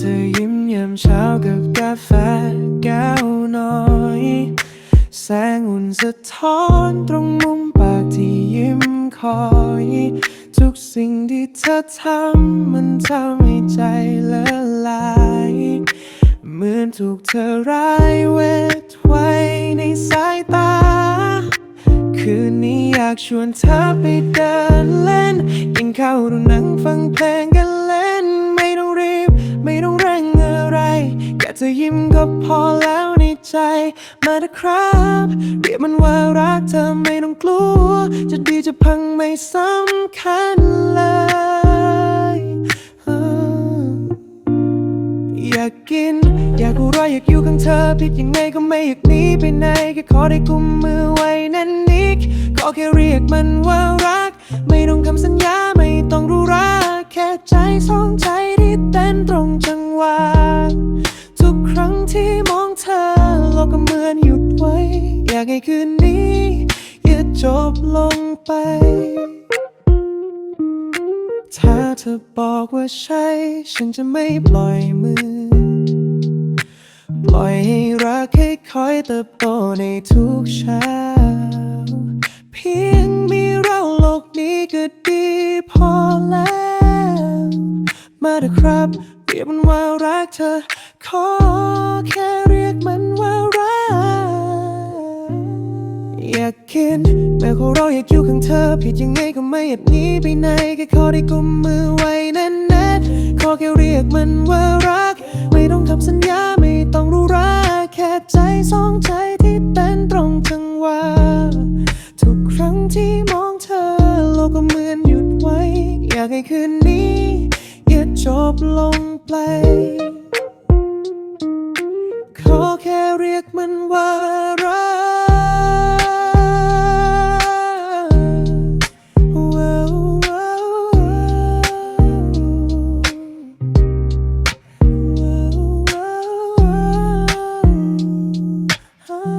เธอยิ้มยามเช้ากับกาแฟแก้วน้อย แสงอุ่นสะท้อนตรงมุมปากที่ยิ้มคอย ทุกสิ่งที่เธอทำมันทำให้ใจละลายเหมือนถูกเธอร้ายเวทไว้ในสายตา คืนนี้อยากชวนเธอไปเดินเล่น กินข้าวดูหนังฟังเพลงกัน แค่เธอยิ้มก็พอแล้วในใจ มาเถอะครับ เรียกมันว่ารักเธอไม่ต้องกลัว จะดีจะพังไม่สำคัญเลย อยากกิน อยากรู้รอยอยากอยู่ข้างเธอผิดยังไงก็ไม่อยากหนีไปไหนแค่ขอได้กุมมือไว้แนั่นนิกขอแค่เรียกมันว่ารัก ไม่ต้องคำสัญญาไม่ต้องรู้รัก แค่ใจสองใจากให้คืนนี้หยุดจบลงไป ถ้าเธอบอกว่าใช่ ฉันจะไม่ปล่อยมือ ปล่อยให้รักให้คอยเติบโตในทุกเช้า เพียงมีเราโลกนี้ก็ดีพอแล้ว มาเถอะครับเรียกมันว่ารักเธอ ขอแค่เรียกมัน อยากกินแม้ขอราอยากอยู่ข้างเธอ ผิดยังไงก็ไม่อาจหนีไปไหนแค่ขอได้กุมมือไว้แน่นๆขอแค่เรียกมันว่ารัก ไม่ต้องทำสัญญาไม่ต้องรู้รักแค่ใจสองใจที่เต้นตรงจังหวะทุกครั้งที่มองเธอ โลกก็เหมือนหยุดไว้ อยากให้คืนนี้หยุดจบลงไปขอแค่เรียกมันว่า Oh.